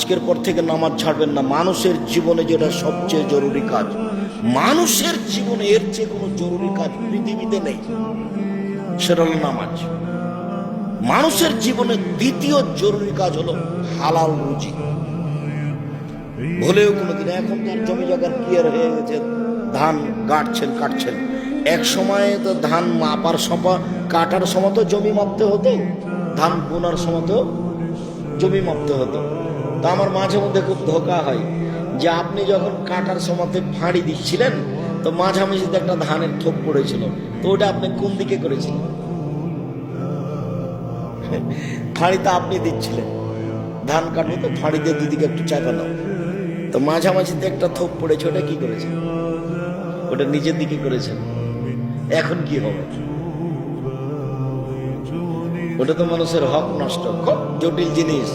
আজকের পর থেকে নামাজ ছাড়বেন না। মানুষের জীবনে যেটা সবচেয়ে জরুরি কাজ, মানুষের জীবনে এর চেয়ে কোনো জরুরি কাজ পৃথিবীতে নেই, সেটা হলো নামাজ। মানুষের জীবনে দ্বিতীয় জরুরি কাজ হলো হালাল রুজি। ভুলেও কোনোদিন, এখন তার জমি জায়গার ক্লিয়ার হয়ে গেছে, ধান কাটছেন কাটছেন। এক সময় তো ধান মাপার সময়, কাটার সময় তো জমি মাপতে হতো, ধান বোনার সময় তো জমি মাপতে হতো। তা আমার মাঝে মধ্যে খুব ধোকা হয় যে আপনি যখন কাটার সময়তে ফাঁড়ি দিচ্ছিলেন, তো মাঝামাঝিতে একটা ধানের থোপ পড়েছিল। তো ওটা আপনি কোন দিকে করেছিলেন? ফাঁড়িতে আপনি দিচ্ছিলেন। ধান কাটবো তো ফাঁড়ি দিয়ে দুদিকে একটু চাপা তো মাঝামাঝিতে একটা থোপ পড়েছে, ওটা কি করেছেন? ওটা নিজের দিকে করেছেন। এখন কি হবে? ওটা তো মানুষের হক নষ্ট। খুব জটিল জিনিস।